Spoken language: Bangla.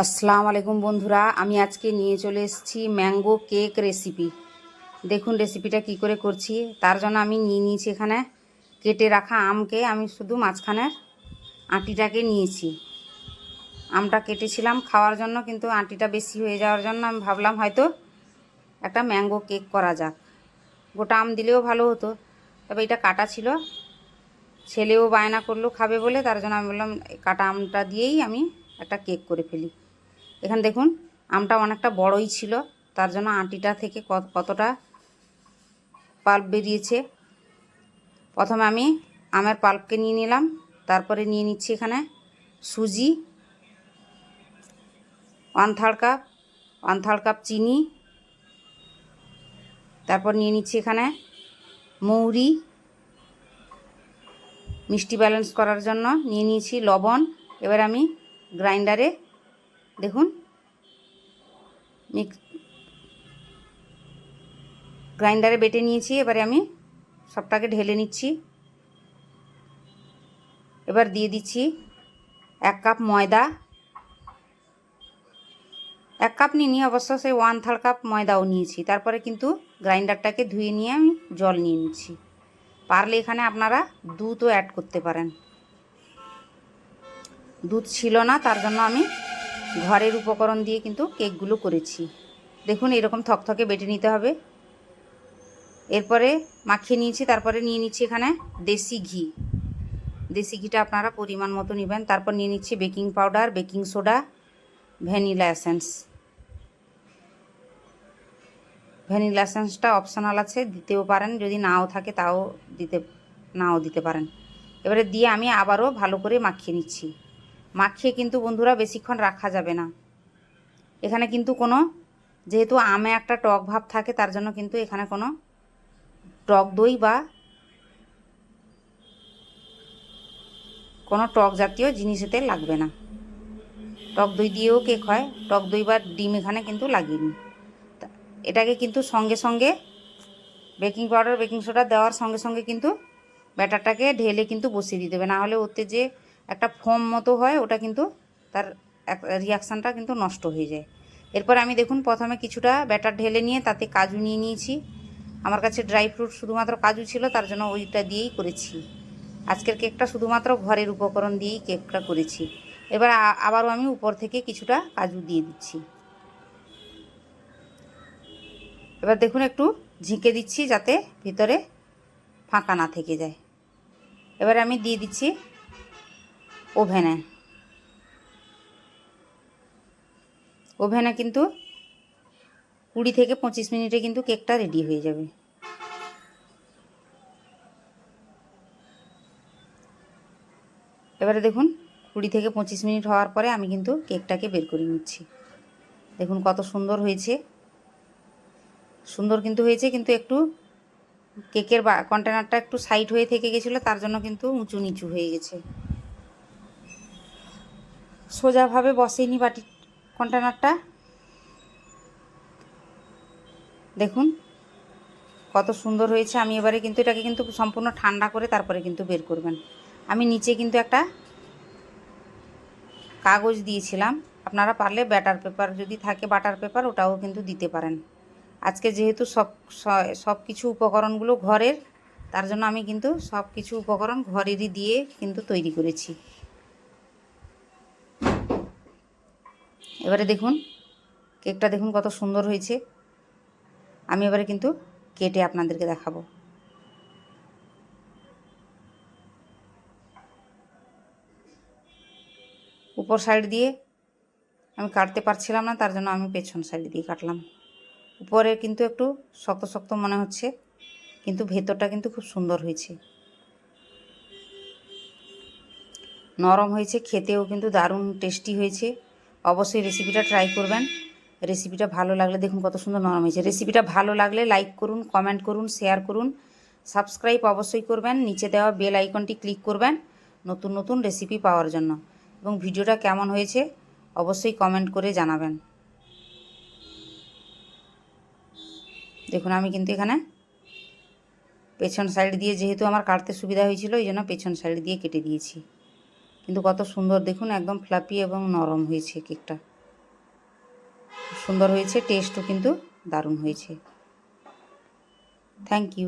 আসসালামু আলাইকুম বন্ধুরা, আমি আজকে নিয়ে চলে এসেছি ম্যাঙ্গো কেক রেসিপি। দেখুন রেসিপিটা কি করে করছি, তার জন্য আমি নিয়ে নিয়েছি এখানে কেটে রাখা আমকে, আমি শুধু মাঝখানের আটিটাকে নিয়েছি। আমটা কেটেছিলাম খাওয়ার জন্য, কিন্তু আটিটা বেশি হয়ে যাওয়ার জন্য আমি ভাবলাম হয়তো একটা ম্যাঙ্গো কেক করা যাক। গোটা আম দিলেও ভালো হতো, তবে এটা কাটা ছিল। ছেলেও বায়না করল, খাবে বলে, তার জন্য আমি বললাম কাটা আমটা দিয়েই আমি একটা কেক করে ফেলি। এখানে দেখুন, আমটা অনেকটা বড়ই ছিল, তার জন্য আটিটা থেকে কত- কতটা পাল্প বেরিয়েছে। প্রথমে আমি আমের পাল্পকে নিয়ে নিলাম, তারপরে নিয়ে নিচ্ছি এখানে সুজি, one third cup, one third cup চিনি, তারপর নিয়ে নিচ্ছি এখানে মৌরি। মিষ্টি ব্যালেন্স করার জন্য নিয়ে নিয়েছি লবণ। এবার আমি গ্রাইন্ডারে, দেখুন মিক্স গ্রাইন্ডারে বেটে নিয়েছি, এবারে আমি সবটাকে ঢেলে নিচ্ছি। এবার দিয়ে দিচ্ছি এক কাপ ময়দা। এক কাপ নিয়ে নিয়ে অবশ্য সেই ওয়ান থার্ড কাপ ময়দাও নিয়েছি। তারপরে কিন্তু গ্রাইন্ডারটাকে ধুয়ে নিয়ে আমি জল নিয়ে নিচ্ছি। পারলে এখানে আপনারা দুধও অ্যাড করতে পারেন। দুধ ছিল না, তার জন্য আমি ঘরের উপকরণ দিয়ে কিন্তু কেকগুলো করেছি। দেখুন, এরকম থকথকে বেটে নিতে হবে। এরপরে মাখিয়ে নিয়েছি, তারপরে নিয়ে নিচ্ছি এখানে দেশি ঘি। দেশি ঘিটা আপনারা পরিমাণ মতো নেবেন। তারপর নিয়ে নিচ্ছি baking powder, baking soda, vanilla essence. Vanilla এসেন্সটা optional আছে, দিতেও পারেন। যদি নাও থাকে, তাও দিতে, নাও দিতে পারেন। এবারে দিয়ে আমি আবারও ভালো করে মাখিয়ে নিচ্ছি। মাখিয়ে কিন্তু বন্ধুরা বেশিক্ষণ রাখা যাবে না। এখানে কিন্তু কোনো, যেহেতু আমে একটা টক ভাব থাকে, তার জন্য কিন্তু এখানে কোনো টক দই বা কোনো টক জাতীয় জিনিস এতে লাগবে না। টক দই দিয়েও কেক হয়, টক দই বা ডিম এখানে কিন্তু লাগিনি। এটাকে কিন্তু সঙ্গে সঙ্গে বেকিং পাউডার, বেকিং সোডা দেওয়ার সঙ্গে সঙ্গে কিন্তু ব্যাটারটাকে ঢেলে কিন্তু বসিয়ে দিতে হবে। না হলে ওতে যে একটা ফোম মতো হয়, ওটা কিন্তু তার রিয়াকশানটা কিন্তু নষ্ট হয়ে যায়। এরপর আমি দেখুন, প্রথমে কিছুটা ব্যাটার ঢেলে নিয়ে তাতে কাজু নিয়ে নিয়েছি। আমার কাছে ড্রাই ফ্রুট শুধুমাত্র কাজু ছিল, তার জন্য ওইটা দিয়েই করেছি। আজকের কেকটা শুধুমাত্র ঘরের উপকরণ দিয়েই কেকটা করেছি। এবার আবারও আমি উপর থেকে কিছুটা কাজু দিয়ে দিচ্ছি। এবার দেখুন, একটু ঝিঁকে দিচ্ছি যাতে ভিতরে ফাঁকা না থেকে যায়। এবার আমি দিয়ে দিচ্ছি ওভেনে। ওভেনে কিন্তু কুড়ি থেকে পঁচিশ মিনিটে কিন্তু কেকটা রেডি হয়ে যাবে। এবারে দেখুন, কুড়ি থেকে পঁচিশ মিনিট হওয়ার পরে আমি কিন্তু কেকটাকে বের করে নিচ্ছি। দেখুন কত সুন্দর হয়েছে। সুন্দর কিন্তু হয়েছে, কিন্তু একটু কেকের বা কন্টেনারটা একটু সাইড হয়ে থেকে গেছিল, তার জন্য কিন্তু উঁচু নিচু হয়ে গেছে। সোজাভাবে বসেনি বাটি কন্টেনারটা। দেখুন, কত সুন্দর হয়েছে। আমি এবারে কিন্তু এটাকে কিন্তু সম্পূর্ণ ঠান্ডা করে তারপরে কিন্তু বের করবেন। আমি নিচে কিন্তু একটা কাগজ দিয়েছিলাম। আপনারা পারলে ব্যাটার পেপার যদি থাকে, বাটার পেপার, ওটাও কিন্তু দিতে পারেন। আজকে যেহেতু সব সব কিছু উপকরণগুলো ঘরের, তার জন্য আমি কিন্তু সব কিছু উপকরণ ঘরেরই দিয়ে কিন্তু তৈরি করেছি। এবারে দেখুন, কেকটা দেখুন কত সুন্দর হয়েছে। আমি এবারে কিন্তু কেটে আপনাদেরকে দেখাবো। উপর সাইড দিয়ে আমি কাটতে পারছিলাম না, তার জন্য আমি পেছন সাইড দিয়ে কাটলাম। উপরে কিন্তু একটু শক্ত শক্ত মনে হচ্ছে, কিন্তু ভেতরটা কিন্তু খুব সুন্দর হয়েছে। নরম হয়েছে, খেতেও কিন্তু দারুণ টেস্টি হয়েছে। অবশ্যই রেসিপিটা ট্রাই করবেন। রেসিপিটা ভালো লাগলে দেখুন কত সুন্দর নরম হয়েছে। রেসিপিটা ভালো লাগলে লাইক করুন কমেন্ট করুন শেয়ার করুন। সাবস্ক্রাইব অবশ্যই করবেন। নিচে দেওয়া বেল আইকনটি ক্লিক করবেন নতুন নতুন রেসিপি পাওয়ার জন্য। এবং ভিডিওটা কেমন হয়েছে অবশ্যই কমেন্ট করে জানাবেন। দেখুন আমি কিন্তু এখানে পেছন সাইড দিয়ে যেহেতু আমার কাটতে সুবিধা হয়েছিল, এই জন্য পেছন সাইড দিয়ে কেটে দিয়েছি। কিন্তু কত সুন্দর, দেখুন, একদম ফ্লাপি এবং নরম হয়েছে কেকটা সুন্দর হয়েছে টেস্টও কিন্তু দারুণ হয়েছে। Thank you